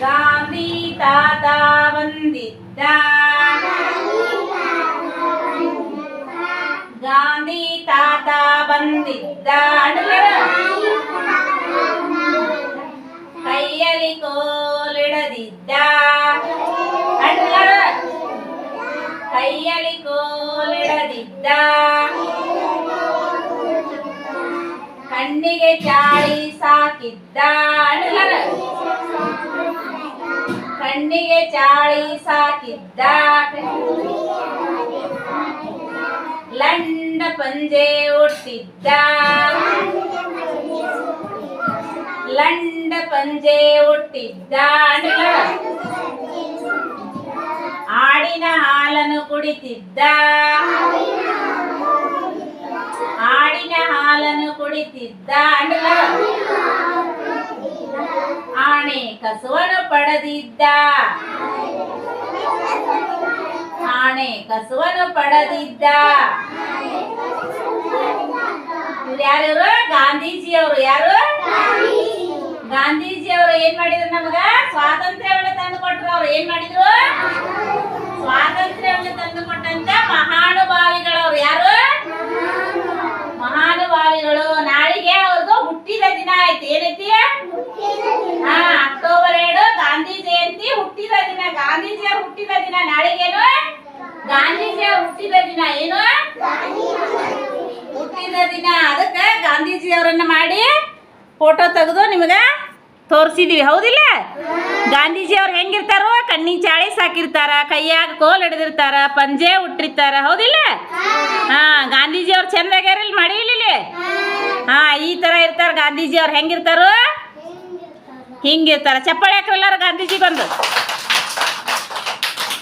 ಗಾಂಧಿ ತಾತ ಬಂದಿದ್ದ ಗಾಂಧಿ ತಾತ ಬಂದಿದ್ದ ಅಡ್ಲರ. ಕೈಯಲ್ಲಿ ಕೋಲಿಡದಿದ್ದ ಅಡ್ಲರ. ಕೈಯಲ್ಲಿ ಕೋಲಿಡದಿದ್ದ ಕಣ್ಣಿಗೆ ಚಾಳಿ ಸಾಕಿದ್ದ. ಕಣ್ಣಿಗೆ ಚಾಳಿ ಸಾಕಿದ್ದ ಲಂಡ ಪಂಜೆ ಉಡ್ತಿದ್ದ ಲಂಡ ಪಂಜೆ ಅಡ್ಲರ. ಆಡಿನ ಹಾಲನ್ನು ಕುಡಿತಿದ್ದ ಕುಡಿತಿದ್ದ ಆಣೆ ಕಸುವನ್ನು ಪಡೆದಿದ್ದ. ಆಣೆ ಕಸುವನ್ನು ಪಡೆದಿದ್ದ. ಯಾರು? ಗಾಂಧೀಜಿ ಅವರು ಯಾರು ಗಾಂಧೀಜಿ ಅವರು ಏನ್ ಮಾಡಿದ್ರು ನಮಗ ಸ್ವಾತಂತ್ರ್ಯವನ್ನು ತಂದು ಕೊಟ್ರು ಅವ್ರು ಏನ್ ಮಾಡಿದ್ರು ಸ್ವಾತಂತ್ರ್ಯವನ್ನು ತಂದು ಕೊಟ್ಟಂತ ಮಹಾನುಭಾವಿಗಳವ್ರು ಯಾರು ಮಹಾನುಭಾವಿಗಳು ನಾಳಿಗೆ ಅವ್ರದ್ದು ಹುಟ್ಟಿದ ದಿನ ಆಯ್ತು ಏನೈತಿ ಹಾ ಅಕ್ಟೋಬರ್ ಎರಡು ಗಾಂಧಿ ಜಯಂತಿ ಹುಟ್ಟಿದ ದಿನ ಗಾಂಧೀಜಿಯವ್ರ ಹುಟ್ಟಿದ ದಿನ ನಾಳೆಗೇನು ಗಾಂಧೀಜಿಯವ್ರ ಹುಟ್ಟಿದ ದಿನ ಏನು? ಹುಟ್ಟಿದ ದಿನ. ಅದಕ್ಕೆ ಗಾಂಧೀಜಿಯವರನ್ನ ಮಾಡಿ ಫೋಟೋ ತೆಗೆದು ನಿಮಗೆ ತೋರಿಸಿದೀವಿ. ಹೌದಿಲ್ಲ? ಗಾಂಧೀಜಿಯವ್ರು ಹೆಂಗಿರ್ತಾರೋ ಕಣ್ಣಿಗೆ ಚಾಳಿ ಸಾಕಿರ್ತಾರ ಕೈಯಾಗ ಕೋಲ್ ಹಿಡಿದಿರ್ತಾರ ಪಂಜೆ ಉಟ್ಟಿರ್ತಾರ. ಹೌದಿಲ್ಲ? ಹಾ. ಗಾಂಧೀಜಿ ಅವ್ರು ಚಂದಾಗ್ಯಾರ ಇಲ್ಲಿ ಮಾಡಿಲಿಲ್ಲ ಹಾ. ಈ ತರ ಇರ್ತಾರ ಗಾಂಧೀಜಿಯವ್ರು. ಹೆಂಗಿರ್ತಾರೋ? ಹಿಂಗಿರ್ತಾರ? ಚಪ್ಪಾಳೆ ಹಾಕ್ರಲ್ಲಾರ ಗಾಂಧೀಜಿ ಬಂದು.